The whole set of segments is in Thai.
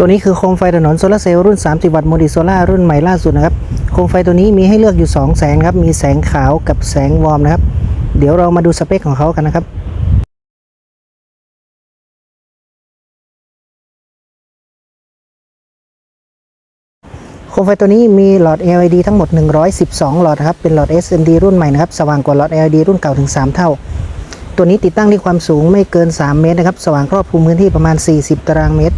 ตัวนี้คือโคมไฟถนนโซลาร์เซลล์รุ่น 30 วัตต์โมดิโซล่ารุ่นใหม่ล่าสุดนะครับ โคมไฟตัวนี้มีให้เลือกอยู่ 2 แสงครับ มีแสงขาวกับแสงวอร์มนะครับ เดี๋ยวเรามาดูสเปคของเขากันนะครับโคมไฟตัวนี้มีหลอด LED ทั้งหมด 112 หลอดนะครับ เป็นหลอด SMD รุ่นใหม่นะครับ สว่างกว่าหลอด LED รุ่นเก่าถึง 3 เท่า ตัวนี้ติดตั้งที่ความสูงไม่เกิน 3 เมตรนะครับ สว่างครอบคลุมพื้นที่ประมาณ 40 ตารางเมตร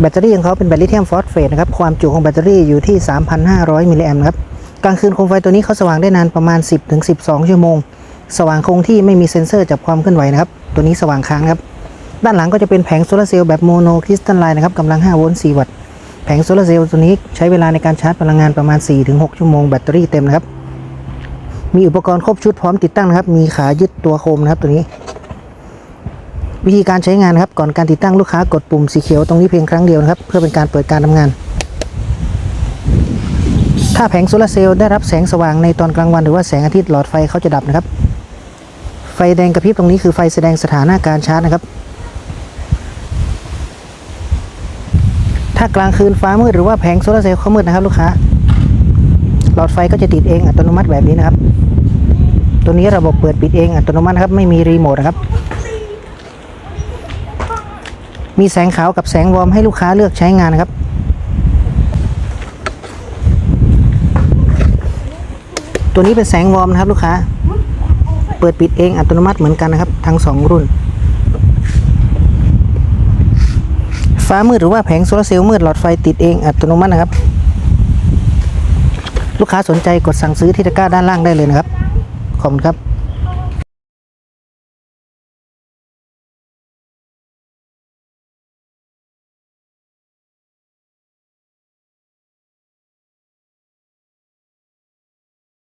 แบตเตอรี่ของเขาเป็นแบตลิเธียมฟอสเฟตนะครับ ความจุของแบตเตอรี่อยู่ที่ 3,500 มิลลิแอมป์ครับ กลางคืนโคมไฟตัวนี้เขาสว่างได้นานประมาณ 10-12 ชั่วโมง สว่างคงที่ไม่มีเซ็นเซอร์จับความเคลื่อนไหวนะครับ ตัวนี้สว่างค้างครับ ด้านหลังก็จะเป็นแผงโซลาร์เซลล์แบบโมโนคริสตัลไลน์นะครับกำลัง 5 โวลต์ 4 วัตต์ แผงโซลาร์เซลล์ตัวนี้ใช้เวลาในการชาร์จพลังงานประมาณ 4-6 ชั่วโมงแบตเตอรี่เต็มนะครับ มีอุปกรณ์ครบชุดพร้อมติดตั้งนะครับ มีขายึดตัวโคมนะครับตัวนี้ วิธีการใช้งานนะครับก่อนการติดตั้งลูกค้ากดปุ่มสีเขียวตรงนี้เพียงครั้งเดียวนะครับ เพื่อเป็นการเปิดการทำงาน ถ้าแผงโซลาร์เซลล์ได้รับแสงสว่างในตอนกลางวันหรือว่าแสงอาทิตย์หลอดไฟเขาจะดับนะครับ ไฟแดงกระพริบตรงนี้คือไฟแสดงสถานะการชาร์จนะครับถ้ากลางคืนฟ้ามืดหรือว่าแผงโซลาร์เซลล์เขามืดนะครับ ลูกค้า หลอดไฟก็จะติดเองอัตโนมัติแบบนี้นะครับ ตัวนี้ระบบเปิดปิดเองอัตโนมัตินะครับไม่มีรีโมทนะครับ มีแสงขาวกับแสงวอร์มให้ลูกค้าเลือกใช้งานนะครับ ตัวนี้เป็นแสงวอร์มนะครับลูกค้า เปิดปิดเองอัตโนมัติเหมือนกันนะครับ ทั้งสองรุ่น ฟ้ามืดหรือว่าแผงโซลาร์เซลล์มืดหลอดไฟติดเองอัตโนมัตินะครับ ลูกค้าสนใจกดสั่งซื้อที่ตะกร้าด้านล่างได้เลยนะครับ ขอบคุณครับ